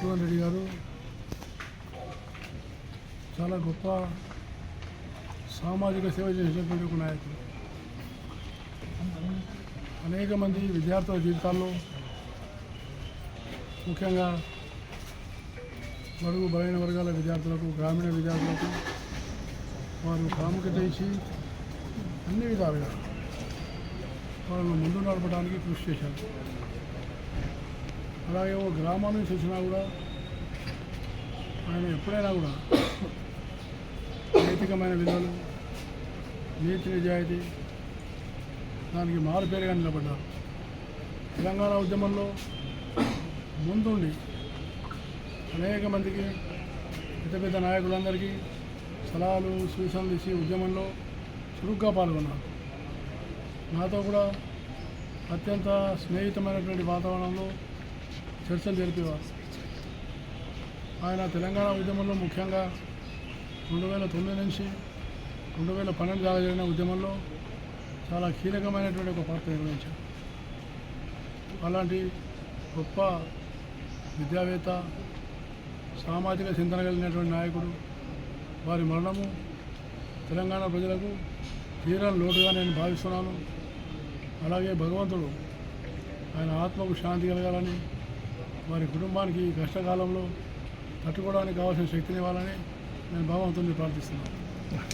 మధుసూదన్ రెడ్డి గారు. చాలా గొప్ప సామాజిక సేవ చేసినటువంటి ఒక నాయకుడు. అనేక మంది విద్యార్థుల జీవితాల్లో ముఖ్యంగా బడుగు బలైన వర్గాల విద్యార్థులకు గ్రామీణ విద్యార్థులకు వారు ప్రాముఖ్యత ఇచ్చి అన్ని విధాలుగా వాళ్ళను ముందు నడపడానికి కృషి చేశారు. అలాగే ఓ గ్రామం నుంచి వచ్చినా కూడా ఆయన ఎప్పుడైనా కూడా నైతికమైన విలువలు నీతి నిజాయితీ దానికి మారుపేరుగా నిలబడ్డారు. తెలంగాణ ఉద్యమంలో ముందుండి అనేక మందికి పెద్ద పెద్ద నాయకులందరికీ సలహాలు సూచనలు ఇచ్చి ఉద్యమంలో చురుగ్గా పాల్గొన్నారు. నాతో కూడా అత్యంత స్నేహితమైనటువంటి వాతావరణంలో చర్చలు జరిపేవారు ఆయన తెలంగాణ ఉద్యమంలో ముఖ్యంగా రెండు వేల తొమ్మిది నుంచి రెండు వేల పన్నెండు దాకా జరిగిన ఉద్యమంలో చాలా కీలకమైనటువంటి ఒక పాత్ర నిర్వహించారు. అలాంటి గొప్ప విద్యావేత్త సామాజిక చింతన కలిగినటువంటి నాయకుడు వారి మరణము తెలంగాణ ప్రజలకు తీరని లోటుగా నేను భావిస్తున్నాను. అలాగే భగవంతుడు ఆయన ఆత్మకు శాంతి కలగాలని వారి కుటుంబానికి ఈ కష్టకాలంలో తట్టుకోవడానికి కావాల్సిన శక్తిని ఇవ్వాలని నేను భగవంతుని ప్రార్థిస్తున్నాను.